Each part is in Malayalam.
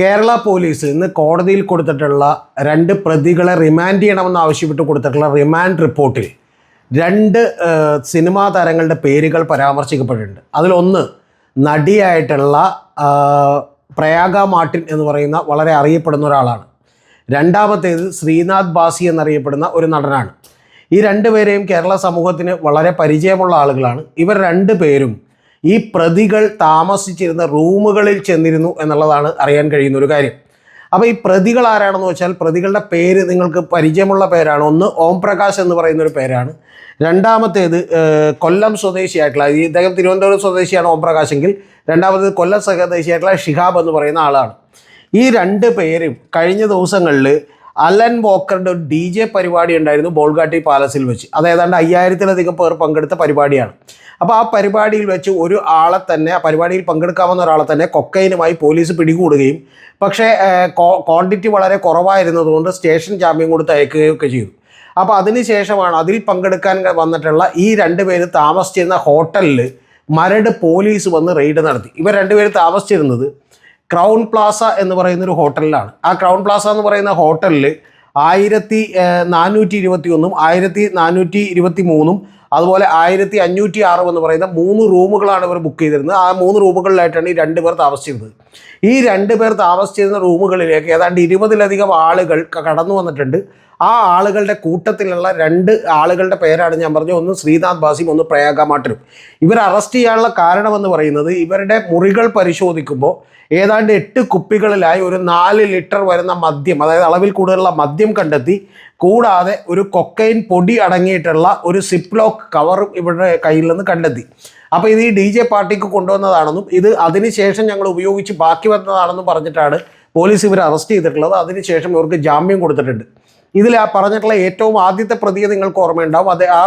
കേരള പോലീസ് ഇന്ന് കോടതിയിൽ കൊടുത്തിട്ടുള്ള രണ്ട് പ്രതികളെ റിമാൻഡ് ചെയ്യണമെന്ന് ആവശ്യപ്പെട്ട് കൊടുത്തിട്ടുള്ള റിമാൻഡ് റിപ്പോർട്ടിൽ രണ്ട് സിനിമാ താരങ്ങളുടെ പേരുകൾ പരാമർശിക്കപ്പെട്ടിട്ടുണ്ട്. അതിലൊന്ന് നടിയായിട്ടുള്ള പ്രയാഗ മാർട്ടിൻ എന്ന് പറയുന്ന വളരെ അറിയപ്പെടുന്ന ഒരാളാണ്. രണ്ടാമത്തേത് ശ്രീനാഥ് ബാസി എന്നറിയപ്പെടുന്ന ഒരു നടനാണ്. ഈ രണ്ടുപേരെയും കേരള സമൂഹത്തിന് വളരെ പരിചയമുള്ള ആളുകളാണ്. ഇവർ രണ്ടുപേരും ഈ പ്രതികൾ താമസിച്ചിരുന്ന റൂമുകളിൽ ചെന്നിരുന്നു എന്നുള്ളതാണ് അറിയാൻ കഴിയുന്ന ഒരു കാര്യം. അപ്പോൾ ഈ പ്രതികൾ ആരാണെന്ന് വെച്ചാൽ പ്രതികളുടെ പേര് നിങ്ങൾക്ക് പരിചയമുള്ള പേരാണ്. ഒന്ന് ഓം പ്രകാശ് എന്ന് പറയുന്ന ഒരു പേരാണ്. രണ്ടാമത്തേത് കൊല്ലം സ്വദേശിയായിട്ടുള്ള ഇദ്ദേഹം തിരുവനന്തപുരം സ്വദേശിയാണ് ഓം പ്രകാശ് എങ്കിൽ. രണ്ടാമത്തേത് കൊല്ലം സ്വദേശിയായിട്ടുള്ള ഷിഹാബ് എന്ന് പറയുന്ന ആളാണ്. ഈ രണ്ട് പേരും കഴിഞ്ഞ ദിവസങ്ങളിൽ അലൻ വോക്കറിന്റെ ഒരു ഡി ജെ പരിപാടി ഉണ്ടായിരുന്നു ബോൾഗാട്ടി പാലസിൽ വെച്ച്. അത് ഏതാണ്ട് അയ്യായിരത്തിലധികം പേർ പങ്കെടുത്ത പരിപാടിയാണ്. അപ്പോൾ ആ പരിപാടിയിൽ വെച്ച് ഒരു ആളെ തന്നെ ആ പരിപാടിയിൽ പങ്കെടുക്കാവുന്ന ഒരാളെ തന്നെ കൊക്കൈനുമായി പോലീസ് പിടികൂടുകയും പക്ഷേ ക്വാണ്ടിറ്റി വളരെ കുറവായിരുന്നതുകൊണ്ട് സ്റ്റേഷൻ ജാമ്യം കൊടുത്ത് അയക്കുകയൊക്കെ ചെയ്തു. അപ്പോൾ അതിനുശേഷമാണ് അതിൽ പങ്കെടുക്കാൻ വന്നിട്ടുള്ള ഈ രണ്ട് പേര് താമസിച്ചിരുന്ന ഹോട്ടലിൽ മരട് പോലീസ് വന്ന് റെയ്ഡ് നടത്തി. ഇവർ രണ്ടുപേര് താമസിച്ചിരുന്നത് ക്രൗൺ പ്ലാസ എന്ന് പറയുന്ന ഒരു ഹോട്ടലിലാണ്. ആ ക്രൗൺ പ്ലാസ എന്ന് പറയുന്ന ഹോട്ടലിൽ ആയിരത്തി നാനൂറ്റി ഇരുപത്തി ഒന്നും ആയിരത്തി നാനൂറ്റി ഇരുപത്തി മൂന്നും അതുപോലെ ആയിരത്തി അഞ്ഞൂറ്റി ആറും എന്ന് പറയുന്ന മൂന്ന് റൂമുകളാണ് ഇവർ ബുക്ക് ചെയ്തിരുന്നത്. ആ മൂന്ന് റൂമുകളിലായിട്ടാണ് ഈ രണ്ട് പേർ താമസിച്ചിരുന്നത്. ഈ രണ്ട് പേർ താമസിച്ചിരുന്ന റൂമുകളിലേക്ക് ഏതാണ്ട് ഇരുപതിലധികം ആളുകൾ കടന്നു വന്നിട്ടുണ്ട്. ആ ആളുകളുടെ കൂട്ടത്തിലുള്ള രണ്ട് ആളുകളുടെ പേരാണ് ഞാൻ പറഞ്ഞത്. ഒന്ന് ശ്രീനാഥ് ബാസിയും ഒന്ന് പ്രയാഗ മാട്ടരും ഇവർ അറസ്റ്റ് ചെയ്യാനുള്ള കാരണമെന്ന് പറയുന്നത് ഇവരുടെ മുറികൾ പരിശോധിക്കുമ്പോൾ ഏതാണ്ട് എട്ട് കുപ്പികളിലായി ഒരു നാല് ലിറ്റർ വരുന്ന മദ്യം അതായത് അളവിൽ കൂടുതലുള്ള മദ്യം കണ്ടെത്തി കൂടാതെ ഒരു കൊക്കൈൻ പൊടി അടങ്ങിയിട്ടുള്ള ഒരു സിപ്ലോക്ക് കവറും ഇവരുടെ കയ്യിൽ നിന്ന് കണ്ടെത്തി. അപ്പോൾ ഇത് ഈ ഡി ജെ പാർട്ടിക്ക് കൊണ്ടുവന്നതാണെന്നും ഇത് അതിനുശേഷം ഞങ്ങൾ ഉപയോഗിച്ച് ബാക്കി വന്നതാണെന്നും പറഞ്ഞിട്ടാണ് പോലീസ് ഇവരെ അറസ്റ്റ് ചെയ്തിട്ടുള്ളത്. അതിനുശേഷം ഇവർക്ക് ജാമ്യം കൊടുത്തിട്ടുണ്ട്. ഇതിൽ ആ പറഞ്ഞിട്ടുള്ള ഏറ്റവും ആദ്യത്തെ പ്രതിയെ നിങ്ങൾക്ക് ഓർമ്മയുണ്ടാവും. അത് ആ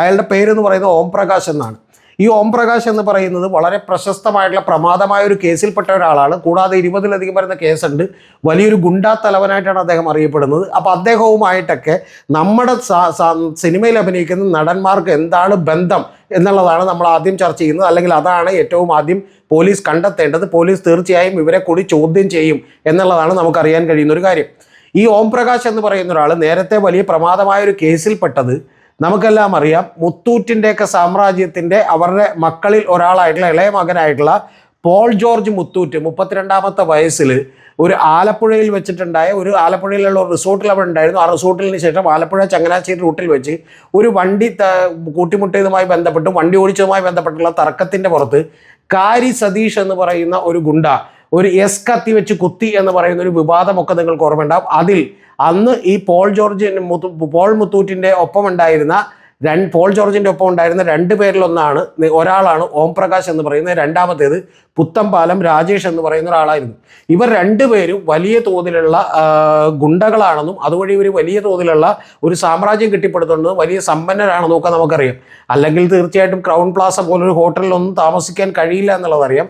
അയാളുടെ പേരെന്ന് പറയുന്നത് ഓം പ്രകാശ് എന്നാണ്. ഈ ഓം പ്രകാശ് എന്ന് പറയുന്നത് വളരെ പ്രശസ്തമായിട്ടുള്ള പ്രമാദമായ ഒരു കേസിൽപ്പെട്ട ഒരാളാണ്. കൂടാതെ ഇരുപതിലധികം വരുന്ന കേസുണ്ട്. വലിയൊരു ഗുണ്ടാ തലവനായിട്ടാണ് അദ്ദേഹം അറിയപ്പെടുന്നത്. അപ്പോൾ അദ്ദേഹവുമായിട്ടൊക്കെ നമ്മുടെ സിനിമയിൽ അഭിനയിക്കുന്ന നടന്മാർക്ക് എന്താണ് ബന്ധം എന്നുള്ളതാണ് നമ്മൾ ആദ്യം ചർച്ച ചെയ്യുന്നത്. അല്ലെങ്കിൽ അതാണ് ഏറ്റവും ആദ്യം പോലീസ് കണ്ടെത്തേണ്ടത്. പോലീസ് തീർച്ചയായും ഇവരെ കൂടി ചോദ്യം ചെയ്യും എന്നുള്ളതാണ് നമുക്കറിയാൻ കഴിയുന്ന ഒരു കാര്യം. ഈ ഓം പ്രകാശ് എന്ന് പറയുന്ന ഒരാൾ നേരത്തെ വലിയ പ്രമാദമായ ഒരു കേസിൽപ്പെട്ടത് നമുക്കെല്ലാം അറിയാം മുത്തൂറ്റിന്റെയൊക്കെ സാമ്രാജ്യത്തിന്റെ അവരുടെ മക്കളിൽ ഒരാളായിട്ടുള്ള ഇളയ മകനായിട്ടുള്ള പോൾ ജോർജ് മുത്തൂറ്റ് മുപ്പത്തിരണ്ടാമത്തെ വയസ്സിൽ ഒരു ആലപ്പുഴയിൽ വെച്ചിട്ടുണ്ടായ ഒരു ആലപ്പുഴയിലുള്ള ഒരു റിസോർട്ടിൽ അവിടെ ഉണ്ടായിരുന്നു. ആ റിസോർട്ടിന് ശേഷം ആലപ്പുഴ ചങ്ങനാശ്ശേരി റൂട്ടിൽ വെച്ച് ഒരു വണ്ടി കൂട്ടിമുട്ടിയതുമായി ബന്ധപ്പെട്ടും വണ്ടി ഓടിച്ചതുമായി ബന്ധപ്പെട്ടുള്ള തർക്കത്തിന്റെ പുറത്ത് കാരി സതീഷ് എന്ന് പറയുന്ന ഒരു ഗുണ്ട ഒരു എസ് കത്തി വെച്ച് കുത്തി എന്ന് പറയുന്ന ഒരു വിവാദമൊക്കെ നിങ്ങൾക്ക് ഓർമ്മയുണ്ടാവും. അതിൽ അന്ന് ഈ പോൾ ജോർജ് പോൾ മുത്തൂറ്റിന്റെ ഒപ്പം ഉണ്ടായിരുന്ന രണ്ട് പോൾ ജോർജിന്റെ ഒപ്പം ഉണ്ടായിരുന്ന രണ്ട് പേരിലൊന്നാണ് ഒരാളാണ് ഓം പ്രകാശ് എന്ന് പറയുന്നത് രണ്ടാമത്തേത് പുത്തമ്പാലം രാജേഷ് എന്ന് പറയുന്ന ഒരാളായിരുന്നു. ഇവർ രണ്ടുപേരും വലിയ തോതിലുള്ള ഗുണ്ടകളാണെന്നും അതുവഴി ഇവർ വലിയ തോതിലുള്ള ഒരു സാമ്രാജ്യം കെട്ടിപ്പടുത്തുന്നതും വലിയ സമ്പന്നരാണെന്നും ഒക്കെ നമുക്കറിയാം. അല്ലെങ്കിൽ തീർച്ചയായിട്ടും ക്രൗൺ പ്ലാസ പോലൊരു ഹോട്ടലിലൊന്നും താമസിക്കാൻ കഴിയില്ല എന്നുള്ളതറിയാം.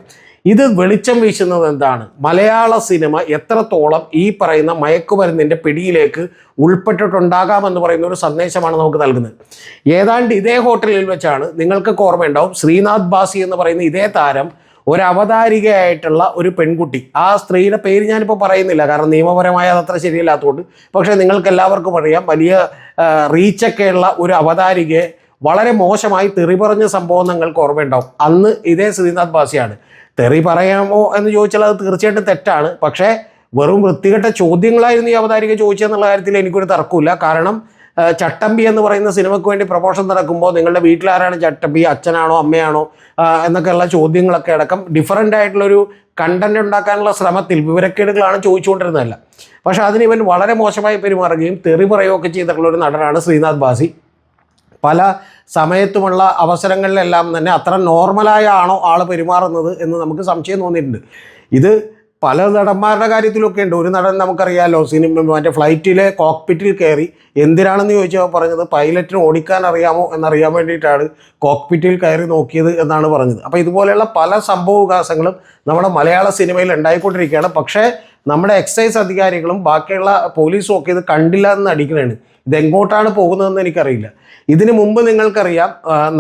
ഇത് വെളിച്ചം വീശുന്നത് എന്താണ്? മലയാള സിനിമ എത്രത്തോളം ഈ പറയുന്ന മയക്കുമരുന്നിന്റെ പിടിയിലേക്ക് ഉൾപ്പെട്ടിട്ടുണ്ടാകാമെന്ന് പറയുന്ന ഒരു സന്ദേശമാണ് നമുക്ക് നൽകുന്നത്. ഏതാണ്ട് ഇതേ ഹോട്ടലിൽ വെച്ചാണ് നിങ്ങൾക്കൊക്കെ ഓർമ്മയുണ്ടാവും ശ്രീനാഥ് ബാസി എന്ന് പറയുന്ന ഇതേ താരം ഒരു അവതാരികയായിട്ടുള്ള ഒരു പെൺകുട്ടി. ആ സ്ത്രീയുടെ പേര് ഞാനിപ്പോൾ പറയുന്നില്ല കാരണം നിയമപരമായ അത് അത്ര ശരിയല്ലാത്തതുകൊണ്ട്. പക്ഷേ നിങ്ങൾക്ക് എല്ലാവർക്കും അറിയാം വലിയ റീച്ചൊക്കെയുള്ള ഒരു അവതാരികയെ വളരെ മോശമായി തെറി പറഞ്ഞ സംഭവം നിങ്ങൾക്ക് ഓർമ്മയുണ്ടാവും. അന്ന് ഇതേ ശ്രീനാഥ് ബാസിയാണ്. തെറി പറയാമോ എന്ന് ചോദിച്ചാൽ അത് തീർച്ചയായിട്ടും തെറ്റാണ്. പക്ഷേ വെറും വൃത്തികെട്ട ചോദ്യങ്ങളായിരുന്നു ഈ അവതാരിക ചോദിച്ചതെന്നുള്ള കാര്യത്തിൽ എനിക്കൊരു തർക്കമില്ല കാരണം ചട്ടമ്പി എന്ന് പറയുന്ന സിനിമയ്ക്ക് വേണ്ടി പ്രൊമോഷൻ നടക്കുമ്പോൾ നിങ്ങളുടെ വീട്ടിലാരാണ് ചട്ടമ്പി? അച്ഛനാണോ? അമ്മയാണോ? എന്നൊക്കെയുള്ള ചോദ്യങ്ങളൊക്കെ അടക്കം ഡിഫറന്റ് ആയിട്ടുള്ളൊരു കണ്ടന്റ് ഉണ്ടാക്കാനുള്ള ശ്രമത്തിൽ വിവരക്കേടുകളാണ് ചോദിച്ചുകൊണ്ടിരുന്നതല്ല. പക്ഷേ അതിന് ഇവൻ വളരെ മോശമായി പെരുമാറുകയും തെറി പറയുകയൊക്കെ ചെയ്തിട്ടുള്ള ഒരു നടനാണ് ശ്രീനാഥ് ബാസി. പല സമയത്തുമുള്ള അവസരങ്ങളിലെല്ലാം തന്നെ അത്ര നോർമലായ ആണോ ആൾ പെരുമാറുന്നത് എന്ന് നമുക്ക് സംശയം തോന്നിയിട്ടുണ്ട്. ഇത് പല നടന്മാരുടെ കാര്യത്തിലൊക്കെ ഉണ്ട്. ഒരു നടൻ നമുക്കറിയാമല്ലോ സിനിമ മറ്റേ ഫ്ലൈറ്റിലെ കോക്ക്പിറ്റിൽ കയറി എന്തിനാണെന്ന് ചോദിച്ചാൽ പറഞ്ഞത്? പൈലറ്റിന് ഓടിക്കാൻ അറിയാമോ എന്നറിയാൻ വേണ്ടിയിട്ടാണ് കോക്ക്പിറ്റിൽ കയറി നോക്കിയത് എന്നാണ് പറഞ്ഞത്. അപ്പോൾ ഇതുപോലെയുള്ള പല സംഭവ വികാസങ്ങളും നമ്മുടെ മലയാള സിനിമയിൽ ഉണ്ടായിക്കൊണ്ടിരിക്കുകയാണ്. പക്ഷേ നമ്മുടെ എക്സൈസ് അധികാരികളും ബാക്കിയുള്ള പോലീസും ഒക്കെ ഇത് കണ്ടില്ല എന്ന് അടിക്കണതാണ് ഇതെങ്ങോട്ടാണ് പോകുന്നതെന്ന് എനിക്കറിയില്ല. ഇതിനു മുമ്പ് നിങ്ങൾക്കറിയാം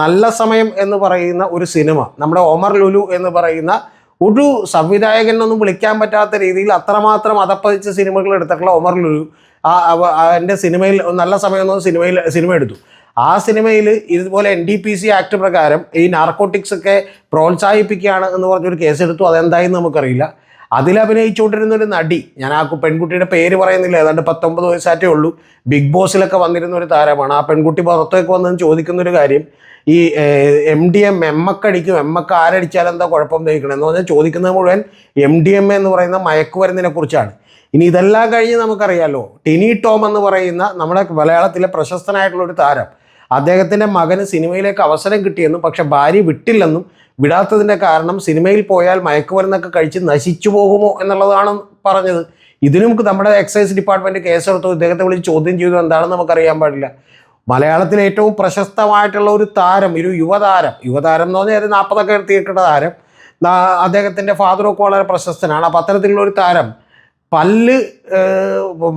നല്ല സമയം എന്ന് പറയുന്ന ഒരു സിനിമ നമ്മുടെ ഒമർ ലുലു എന്ന് പറയുന്ന ഒരു സംവിധായകനൊന്നും വിളിക്കാൻ പറ്റാത്ത രീതിയിൽ അത്രമാത്രം അതപ്പതിച്ച സിനിമകൾ എടുത്തിട്ടുള്ള ഒമർ ലുലു എന്റെ സിനിമയിൽ നല്ല സമയമൊന്നും സിനിമയിൽ സിനിമ എടുത്തു. ആ സിനിമയിൽ ഇതുപോലെ N D P S act പ്രകാരം ഈ നാർക്കോട്ടിക്സ് ഒക്കെ പ്രോത്സാഹിപ്പിക്കുകയാണ് എന്ന് പറഞ്ഞൊരു കേസെടുത്തു. അതെന്തായെന്ന് നമുക്കറിയില്ല. അതിൽ അഭിനയിച്ചുകൊണ്ടിരുന്ന ഒരു നടി ഞാൻ ആ പെൺകുട്ടിയുടെ പേര് പറയുന്നില്ല ഏതാണ്ട് പത്തൊമ്പത് വയസ്സാറ്റേ ഉള്ളൂ ബിഗ് ബോസിലൊക്കെ വന്നിരുന്ന ഒരു താരമാണ്. ആ പെൺകുട്ടി പുറത്തേക്ക് വന്നെന്ന് ചോദിക്കുന്ന ഒരു കാര്യം ഈ എം ഡി എം എമ്മക്കടിക്കും എമ്മക്ക് ആരടിച്ചാലും എന്താ കുഴപ്പം എന്ന് പറഞ്ഞാൽ ചോദിക്കുന്നത് മുഴുവൻ എം ഡി എം എന്ന് പറയുന്ന മയക്കുമരുന്നിനെ കുറിച്ചാണ്. ഇനി ഇതെല്ലാം കഴിഞ്ഞ് നമുക്കറിയാലോ ടിനി ടോം എന്ന് പറയുന്ന നമ്മുടെ മലയാളത്തിലെ പ്രശസ്തനായിട്ടുള്ള ഒരു താരം അദ്ദേഹത്തിന്റെ മകന് സിനിമയിലേക്ക് അവസരം കിട്ടിയെന്നും പക്ഷെ ഭാര്യ വിട്ടില്ലെന്നും വിടാത്തതിന്റെ കാരണം സിനിമയിൽ പോയാൽ മയക്കുമരുന്നൊക്കെ കഴിച്ച് നശിച്ചു പോകുമോ എന്നുള്ളതാണ് പറഞ്ഞത്. ഇതിനും നമ്മുടെ എക്സൈസ് ഡിപ്പാർട്ട്മെന്റ് കേസെടുത്തു. ഇദ്ദേഹത്തെ വിളിച്ച് ചോദ്യം ചെയ്തു. എന്താണെന്ന് നമുക്കറിയാൻ പാടില്ല. മലയാളത്തിലെ ഏറ്റവും പ്രശസ്തമായിട്ടുള്ള ഒരു താരം ഒരു യുവതാരം. യുവതാരം എന്ന് പറഞ്ഞാൽ നാൽപ്പതൊക്കെ എത്തിയിട്ടുള്ള താരം. അദ്ദേഹത്തിന്റെ ഫാദറൊക്കെ വളരെ പ്രശസ്തനാണ്. അപ്പം അത്തരത്തിലുള്ള ഒരു താരം പല്ല്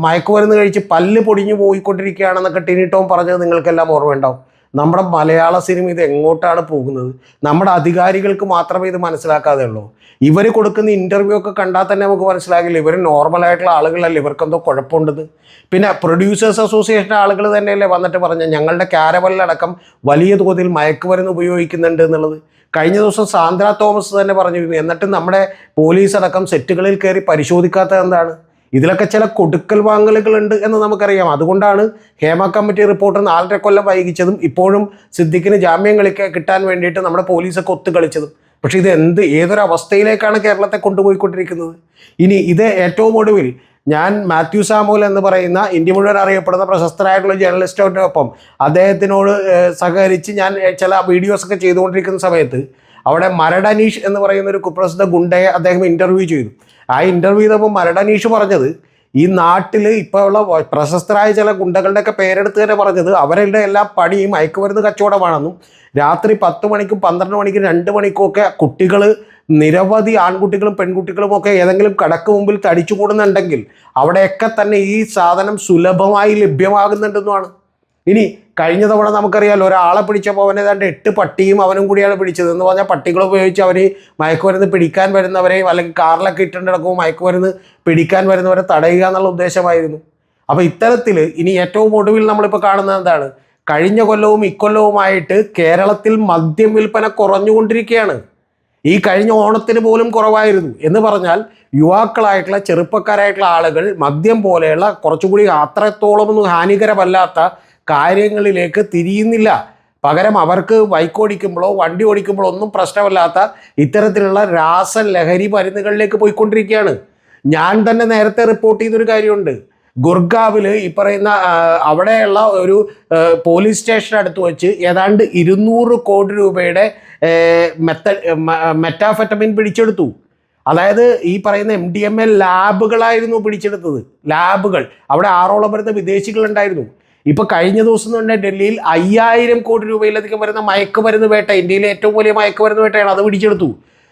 മയക്കുമരുന്ന് കഴിച്ച് പല്ല് പൊടിഞ്ഞു പോയിക്കൊണ്ടിരിക്കുകയാണെന്നൊക്കെ ടോം പറഞ്ഞത് നിങ്ങൾക്കെല്ലാം ഓർമ്മയുണ്ടാവും. നമ്മുടെ മലയാള സിനിമ ഇത് എങ്ങോട്ടാണ് പോകുന്നത്? നമ്മുടെ അധികാരികൾക്ക് മാത്രമേ ഇത് മനസ്സിലാക്കാതെ ഉള്ളൂ. ഇവർ കൊടുക്കുന്ന ഇന്റർവ്യൂ ഒക്കെ കണ്ടാൽ തന്നെ നമുക്ക് മനസ്സിലാകില്ല. ഇവർ നോർമലായിട്ടുള്ള ആളുകളല്ല. ഇവർക്കെന്തോ കുഴപ്പമുണ്ടെന്ന്. പിന്നെ പ്രൊഡ്യൂസേഴ്സ് അസോസിയേഷൻ ആളുകൾ തന്നെയല്ലേ വന്നിട്ട് പറഞ്ഞ ഞങ്ങളുടെ ക്യാരവലിലടക്കം വലിയ തോതിൽ മയക്കുമരുന്ന് ഉപയോഗിക്കുന്നുണ്ട് എന്നുള്ളത്. കഴിഞ്ഞ ദിവസം സാന്ദ്ര തോമസ് തന്നെ പറഞ്ഞു എന്നിട്ട് നമ്മുടെ പോലീസ് അടക്കം സെറ്റുകളിൽ കയറി പരിശോധിക്കാത്ത എന്താണ്? ഇതിലൊക്കെ ചില കൊടുക്കൽ വാങ്ങലുകളുണ്ട് എന്ന് നമുക്കറിയാം. അതുകൊണ്ടാണ് ഹേമ കമ്മിറ്റി റിപ്പോർട്ട് നാലര കൊല്ലം വൈകിച്ചതും ഇപ്പോഴും സിദ്ദിഖിന് ജാമ്യം കളിക്കാൻ കിട്ടാൻ വേണ്ടിയിട്ട് നമ്മുടെ പോലീസൊക്കെ ഒത്തു കളിച്ചതും പക്ഷേ ഇത് എന്ത് ഏതൊരു അവസ്ഥയിലേക്കാണ് കേരളത്തെ കൊണ്ടുപോയിക്കൊണ്ടിരിക്കുന്നത്? ഇനി ഇത് ഏറ്റവും ഒടുവിൽ ഞാൻ മാത്യു സാമുൽ എന്ന് പറയുന്ന ഇന്ത്യ മുഴുവൻ അറിയപ്പെടുന്ന പ്രശസ്തരായിട്ടുള്ള ജേർണലിസ്റ്റോടൊപ്പം അദ്ദേഹത്തിനോട് സഹകരിച്ച് ഞാൻ ചില വീഡിയോസൊക്കെ ചെയ്തുകൊണ്ടിരിക്കുന്ന സമയത്ത് അവിടെ മരടനീഷ് എന്ന് പറയുന്ന ഒരു കുപ്രസിദ്ധ ഗുണ്ടയെ അദ്ദേഹം ഇന്റർവ്യൂ ചെയ്തു. ആ ഇന്റർവ്യൂ ചെയ്തപ്പോൾ മരടനീഷ് പറഞ്ഞത് ഈ നാട്ടിൽ ഇപ്പോൾ ഉള്ള പ്രശസ്തരായ ചില ഗുണ്ടകളുടെയൊക്കെ പേരെടുത്ത് തന്നെ പറഞ്ഞത് അവരുടെ എല്ലാ പണിയും മയക്കുമരുന്ന് കച്ചവടമാണെന്നും രാത്രി പത്ത് മണിക്കും പന്ത്രണ്ട് മണിക്കും രണ്ട് മണിക്കും ഒക്കെ കുട്ടികൾ നിരവധി ആൺകുട്ടികളും പെൺകുട്ടികളും ഒക്കെ ഏതെങ്കിലും കടക്ക് മുമ്പിൽ തടിച്ചു കൂടുന്നുണ്ടെങ്കിൽ അവിടെയൊക്കെ തന്നെ ഈ സാധനം സുലഭമായി ലഭ്യമാകുന്നുണ്ടെന്നുമാണ്. ഇനി കഴിഞ്ഞ തവണ നമുക്കറിയാലോ ഒരാളെ പിടിച്ചപ്പോൾ അവൻ ഏതാണ്ട് എട്ട് പട്ടിയും അവനും കൂടിയാണ് പിടിച്ചത്. എന്ന് പറഞ്ഞാൽ പട്ടികൾ ഉപയോഗിച്ച് അവർ മയക്കുമരുന്ന് പിടിക്കാൻ വരുന്നവരെയും അല്ലെങ്കിൽ കാറിലൊക്കെ ഇട്ടുകൊണ്ട് നടക്കുമ്പോൾ മയക്കുമരുന്ന് പിടിക്കാൻ വരുന്നവരെ തടയുക എന്നുള്ള ഉദ്ദേശമായിരുന്നു. അപ്പോൾ ഇത്തരത്തിൽ ഇനി ഏറ്റവും ഒടുവിൽ നമ്മളിപ്പോൾ കാണുന്നത് എന്താണ്? കഴിഞ്ഞ കൊല്ലവും ഇക്കൊല്ലവുമായിട്ട് കേരളത്തിൽ മദ്യം വിൽപ്പന കുറഞ്ഞുകൊണ്ടിരിക്കുകയാണ്. ഈ കഴിഞ്ഞ ഓണത്തിന് പോലും കുറവായിരുന്നു. എന്ന് പറഞ്ഞാൽ യുവാക്കളായിട്ടുള്ള ചെറുപ്പക്കാരായിട്ടുള്ള ആളുകൾ മദ്യം പോലെയുള്ള കുറച്ചുകൂടി അത്രത്തോളം ഒന്നും ഹാനികരമല്ലാത്ത കാര്യങ്ങളിലേക്ക് തിരിയുന്നില്ല. പകരം അവർക്ക് ബൈക്ക് ഓടിക്കുമ്പോഴോ വണ്ടി ഓടിക്കുമ്പോഴോ ഒന്നും പ്രശ്നമല്ലാത്ത ഇത്തരത്തിലുള്ള രാസലഹരി മരുന്നുകളിലേക്ക് പോയിക്കൊണ്ടിരിക്കുകയാണ്. ഞാൻ തന്നെ നേരത്തെ റിപ്പോർട്ട് ചെയ്തൊരു കാര്യമുണ്ട്. ഗുർഗാവിൽ ഈ പറയുന്ന അവിടെയുള്ള ഒരു പോലീസ് സ്റ്റേഷൻ അടുത്ത് വെച്ച് ഏതാണ്ട് ഇരുന്നൂറ് കോടി രൂപയുടെ മെത്ത മെറ്റാഫെറ്റമിൻ പിടിച്ചെടുത്തു. അതായത് ഈ പറയുന്ന എം ഡി എം എ ലാബുകളായിരുന്നു പിടിച്ചെടുത്തത്. ലാബുകൾ അവിടെ ആറോളം വരുന്ന വിദേശികളുണ്ടായിരുന്നു. ഇപ്പൊ കഴിഞ്ഞ ദിവസം തന്നെ ഡൽഹിയിൽ അയ്യായിരം കോടി രൂപയിലധികം വരുന്ന മയക്കുമരുന്ന് വേട്ട ഇന്ത്യയിലെ ഏറ്റവും വലിയ മയക്കുമരുന്ന് വേട്ടയാണ് അത് പിടിച്ചെടുത്തു.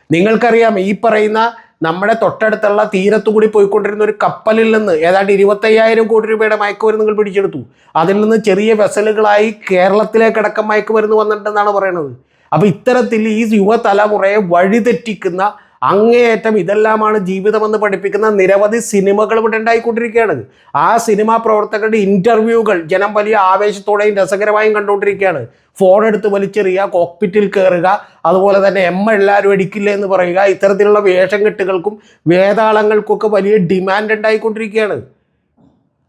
നിങ്ങൾക്കറിയാം ഈ പറയുന്ന നമ്മുടെ തൊട്ടടുത്തുള്ള തീരത്തു കൂടി പോയിക്കൊണ്ടിരുന്ന ഒരു കപ്പലിൽ നിന്ന് ഏതാണ്ട് ഇരുപത്തയ്യായിരം കോടി രൂപയുടെ മയക്കുമരുന്നുകൾ പിടിച്ചെടുത്തു. അതിൽ നിന്ന് ചെറിയ വെസലുകളായി കേരളത്തിലേക്കടക്കം മയക്കുമരുന്ന് വന്നിട്ടുണ്ടെന്നാണ് പറയുന്നത് അപ്പോൾ ഇത്തരത്തിൽ ഈ യുവതലമുറയെ വഴിതെറ്റിക്കുന്ന അങ്ങേയറ്റം ഇതെല്ലാമാണ് ജീവിതമെന്ന് പഠിപ്പിക്കുന്ന നിരവധി സിനിമകൾ ഇവിടെ ഉണ്ടായിക്കൊണ്ടിരിക്കുകയാണ്. ആ സിനിമാ പ്രവർത്തകരുടെ ഇന്റർവ്യൂകൾ ജനം വലിയ ആവേശത്തോടെയും രസകരമായും കണ്ടുകൊണ്ടിരിക്കുകയാണ്. ഫോൺ എടുത്ത് വലിച്ചെറിയുക കോക്പിറ്റിൽ കയറുക അതുപോലെ തന്നെ എം എല്ലാവരും അടിക്കില്ല എന്ന് പറയുക ഇത്തരത്തിലുള്ള വേഷം കെട്ടുകൾക്കും വേതാളങ്ങൾക്കൊക്കെ വലിയ ഡിമാൻഡ് ഉണ്ടായിക്കൊണ്ടിരിക്കുകയാണ്.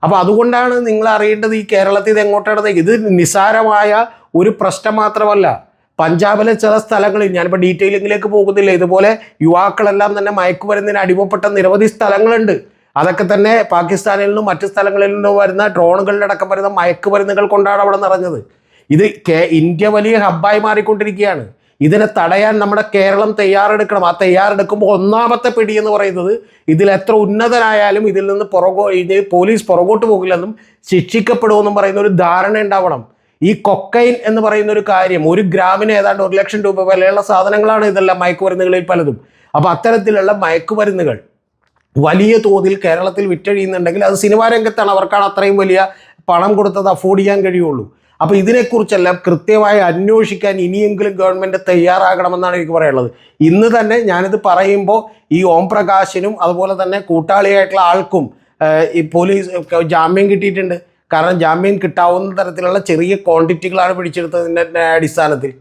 അപ്പോൾ അതുകൊണ്ടാണ് നിങ്ങൾ അറിയേണ്ടത് ഈ കേരളത്തിൽ ഇത് എങ്ങോട്ടാണ് ഇത് നിസ്സാരമായ ഒരു പ്രശ്നം മാത്രമല്ല. പഞ്ചാബിലെ ചില സ്ഥലങ്ങളിൽ ഞാനിപ്പോൾ ഡീറ്റെയിലിങ്ങിലേക്ക് പോകുന്നില്ല. ഇതുപോലെ യുവാക്കളെല്ലാം തന്നെ മയക്കുമരുന്നിന് അടിമപ്പെട്ട നിരവധി സ്ഥലങ്ങളുണ്ട്. അതൊക്കെ തന്നെ പാകിസ്ഥാനിൽ നിന്നും മറ്റു സ്ഥലങ്ങളിൽ നിന്നും വരുന്ന ഡ്രോണുകളിലടക്കം വരുന്ന മയക്കുമരുന്നുകൾ കൊണ്ടാണ് അവിടെ നിറഞ്ഞത്. ഇത് ഇന്ത്യ വലിയ ഹബ്ബായി മാറിക്കൊണ്ടിരിക്കുകയാണ്. ഇതിനെ തടയാൻ നമ്മുടെ കേരളം തയ്യാറെടുക്കണം. ആ തയ്യാറെടുക്കുമ്പോൾ ഒന്നാമത്തെ പിടി എന്ന് പറയുന്നത് ഇതിൽ എത്ര ഉന്നതരായാലും ഇതിൽ നിന്ന് പുറകോ പോലീസ് പുറകോട്ട് പോകില്ലെന്നും ശിക്ഷിക്കപ്പെടുമെന്നും പറയുന്ന ഒരു ധാരണ ഉണ്ടാവണം. ഈ കൊക്കൈൻ എന്ന് പറയുന്ന ഒരു കാര്യം ഒരു ഗ്രാമിന് ഏതാണ്ട് ഒരു ലക്ഷം രൂപ വിലയുള്ള സാധനങ്ങളാണ് ഇതെല്ലാം മയക്കുമരുന്നുകളിൽ പലതും. അപ്പോൾ അത്തരത്തിലുള്ള മയക്കുമരുന്നുകൾ വലിയ തോതിൽ കേരളത്തിൽ വിറ്റഴിയുന്നുണ്ടെങ്കിൽ അത് സിനിമാ രംഗത്താണ് അവർക്കാണ് അത്രയും വലിയ പണം കൊടുത്തത് അഫോർഡ് ചെയ്യാൻ കഴിയുള്ളൂ. അപ്പോൾ ഇതിനെക്കുറിച്ചെല്ലാം കൃത്യമായി അന്വേഷിക്കാൻ ഇനിയെങ്കിലും ഗവൺമെന്റ് തയ്യാറാകണമെന്നാണ് എനിക്ക് പറയാനുള്ളത്. ഇന്ന് തന്നെ ഞാനിത് പറയുമ്പോൾ ഈ ഓം പ്രകാശിനും അതുപോലെ തന്നെ കൂട്ടാളിയായിട്ടുള്ള ആൾക്കും ഈ പോലീസ് ജാമ്യം കിട്ടിയിട്ടുണ്ട്. കാരണം ജാമ്യം കിട്ടാവുന്ന തരത്തിലുള്ള ചെറിയ ക്വാണ്ടിറ്റികളാണ് പിടിച്ചെടുത്തതിന്റെ അടിസ്ഥാനത്തിൽ.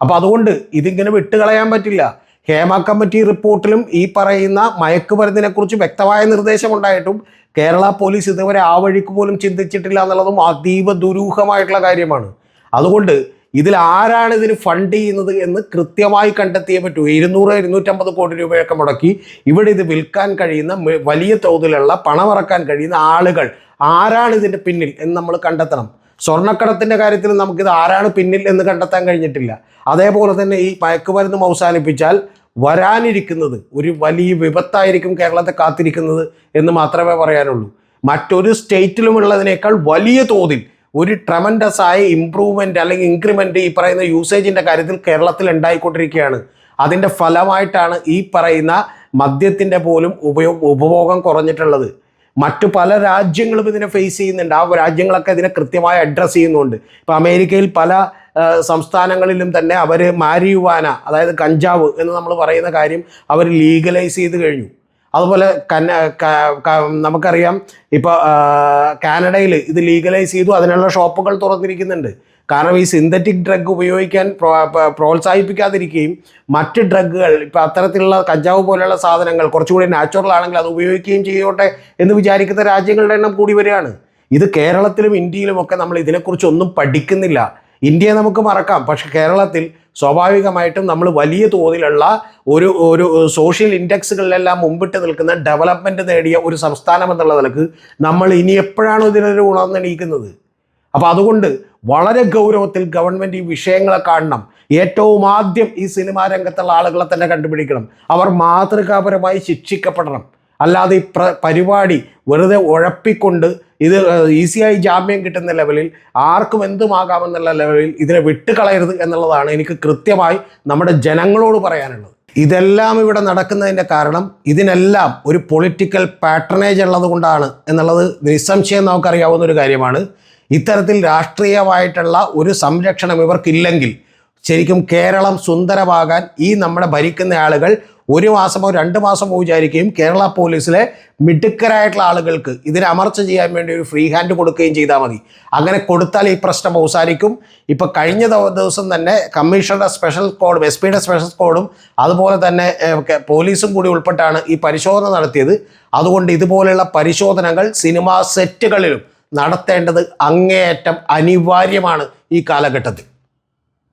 അപ്പോൾ അതുകൊണ്ട് ഇതിങ്ങനെ വിട്ടുകളയാൻ പറ്റില്ല. ഹേമ കമ്മിറ്റി റിപ്പോർട്ടിലും ഈ പറയുന്ന മയക്കുമരുന്നിനെക്കുറിച്ച് വ്യക്തമായ നിർദ്ദേശമുണ്ടായിട്ടും കേരള പോലീസ് ഇതുവരെ ആ വഴിക്ക് പോലും ചിന്തിച്ചിട്ടില്ല എന്നുള്ളതും അതീവ ദുരൂഹമായിട്ടുള്ള കാര്യമാണ്. അതുകൊണ്ട് ഇതിൽ ആരാണ് ഇതിന് ഫണ്ട് ചെയ്യുന്നത് എന്ന് കൃത്യമായി കണ്ടെത്തിയേ പറ്റൂ. ഇരുന്നൂറ് ഇരുന്നൂറ്റമ്പത് കോടി രൂപയൊക്കെ മുടക്കി ഇവിടെ ഇത് വിൽക്കാൻ കഴിയുന്ന വലിയ തോതിലുള്ള പണമിറക്കാൻ കഴിയുന്ന ആളുകൾ ആരാണ് ഇതിന്റെ പിന്നിൽ എന്ന് നമ്മൾ കണ്ടെത്തണം. സ്വർണക്കടത്തിന്റെ കാര്യത്തിൽ നമുക്കിത് ആരാണ് പിന്നിൽ എന്ന് കണ്ടെത്താൻ കഴിഞ്ഞിട്ടില്ല. അതേപോലെ തന്നെ ഈ മയക്കുമരുന്ന് അവസാനിപ്പിച്ചാൽ വരാനിരിക്കുന്നത് ഒരു വലിയ വിപത്തായിരിക്കും കേരളത്തെ കാത്തിരിക്കുന്നത് എന്ന് മാത്രമേ പറയാനുള്ളൂ. മറ്റൊരു സ്റ്റേറ്റിലുമുള്ളതിനേക്കാൾ വലിയ തോതിൽ ഒരു ട്രമൻഡസ് ആയ ഇമ്പ്രൂവ്മെന്റ് അല്ലെങ്കിൽ ഇൻക്രിമെന്റ് ഈ പറയുന്ന യൂസേജിന്റെ കാര്യത്തിൽ കേരളത്തിൽ ഉണ്ടായിക്കൊണ്ടിരിക്കുകയാണ്. അതിന്റെ ഫലമായിട്ടാണ് ഈ പറയുന്ന മദ്യത്തിന്റെ പോലും ഉപയോഗ ഉപഭോഗം കുറഞ്ഞിട്ടുള്ളത്. മറ്റു പല രാജ്യങ്ങളും ഇതിനെ ഫേസ് ചെയ്യുന്നുണ്ട്. ആ രാജ്യങ്ങളൊക്കെ ഇതിനെ കൃത്യമായി അഡ്രസ്സ് ചെയ്യുന്നുണ്ട്. ഇപ്പോൾ അമേരിക്കയിൽ പല സംസ്ഥാനങ്ങളിലും തന്നെ അവർ മാരിയുവാന അതായത് കഞ്ചാവ് എന്ന് നമ്മൾ പറയുന്ന കാര്യം അവർ ലീഗലൈസ് ചെയ്ത് കഴിഞ്ഞു. അതുപോലെ നമുക്കറിയാം ഇപ്പോൾ കാനഡയിൽ ഇത് ലീഗലൈസ് ചെയ്തു അതിനുള്ള ഷോപ്പുകൾ തുറന്നിരിക്കുന്നുണ്ട്. കാരണം ഈ സിന്തറ്റിക് ഡ്രഗ് ഉപയോഗിക്കാൻ പ്രോ- പ്രോത്സാഹിപ്പിക്കാതിരിക്കുകയും മറ്റ് ഡ്രഗുകൾ ഇപ്പോൾ അത്തരത്തിലുള്ള കഞ്ചാവ് പോലെയുള്ള സാധനങ്ങൾ കുറച്ചുകൂടി നാച്ചുറൽ ആണെങ്കിൽ അത് ഉപയോഗിക്കുകയും ചെയ്യോട്ടെ എന്ന് വിചാരിക്കുന്ന രാജ്യങ്ങളുടെ എണ്ണം കൂടി വരികയാണ്. ഇത് കേരളത്തിലും ഇന്ത്യയിലും ഒക്കെ നമ്മൾ ഇതിനെക്കുറിച്ച് ഒന്നും പഠിക്കുന്നില്ല. ഇന്ത്യയെ നമുക്ക് മറക്കാം. പക്ഷെ കേരളത്തിൽ സ്വാഭാവികമായിട്ടും നമ്മൾ വലിയ തോതിലുള്ള ഒരു ഒരു സോഷ്യൽ ഇൻഡെക്സുകളിലെല്ലാം മുമ്പിട്ട് നിൽക്കുന്ന ഡെവലപ്മെന്റ് നേടിയ ഒരു സംസ്ഥാനം എന്നുള്ള നിലയ്ക്ക് നമ്മൾ ഇനി എപ്പോഴാണ് ഇതിനൊരു ഉണർന്നെണീക്കുന്നത് അപ്പോൾ അതുകൊണ്ട് വളരെ ഗൗരവത്തിൽ ഗവൺമെന്റ് ഈ വിഷയങ്ങളെ കാണണം. ഏറ്റവും ആദ്യം ഈ സിനിമാ രംഗത്തുള്ള ആളുകളെ തന്നെ കണ്ടുപിടിക്കണം. അവർ മാതൃകാപരമായി ശിക്ഷിക്കപ്പെടണം. അല്ലാതെ ഈ പ്ര പരിപാടി വെറുതെ ഉഴപ്പിക്കൊണ്ട് ഇത് ഈസിയായി ജാമ്യം കിട്ടുന്ന ലെവലിൽ ആർക്കും എന്തുമാകാമെന്നുള്ള ലെവലിൽ ഇതിനെ വിട്ടുകളയരുത് എന്നുള്ളതാണ് എനിക്ക് കൃത്യമായി നമ്മുടെ ജനങ്ങളോട് പറയാനുള്ളത്. ഇതെല്ലാം ഇവിടെ നടക്കുന്നതിന്റെ കാരണം ഇതിനെല്ലാം ഒരു പൊളിറ്റിക്കൽ പാറ്റേണേജ് ഉള്ളത് കൊണ്ടാണ് എന്നുള്ളത് നിസ്സംശയം നമുക്കറിയാവുന്ന ഒരു കാര്യമാണ്. ഇത്തരത്തിൽ രാഷ്ട്രീയമായിട്ടുള്ള ഒരു സംരക്ഷണം ഇവർക്കില്ലെങ്കിൽ ശരിക്കും കേരളം സുന്ദരമാകാൻ ഈ നമ്മുടെ ഭരിക്കുന്ന ആളുകൾ ഒരു മാസമോ രണ്ട് മാസമോ വിചാരിക്കുകയും കേരള പോലീസിലെ മിടുക്കരായിട്ടുള്ള ആളുകൾക്ക് ഇതിനെ അമർച്ച ചെയ്യാൻ വേണ്ടി ഒരു ഫ്രീ ഹാൻഡ് കൊടുക്കുകയും ചെയ്താൽ മതി. അങ്ങനെ കൊടുത്താൽ ഈ പ്രശ്നം അവസാനിക്കും. ഇപ്പം കഴിഞ്ഞ ദവ- ദിവസം തന്നെ കമ്മീഷണറുടെ സ്പെഷ്യൽ കോഡും എസ് പിയുടെ സ്പെഷ്യൽ കോഡും അതുപോലെ തന്നെ പോലീസും കൂടി ഉൾപ്പെട്ടാണ് ഈ പരിശോധന നടത്തിയത്. അതുകൊണ്ട് ഇതുപോലെയുള്ള പരിശോധനകൾ സിനിമാ സെറ്റുകളിലും നടത്തേണ്ടത് അങ്ങേയറ്റം അനിവാര്യമാണ് ഈ കാലഘട്ടത്തിൽ.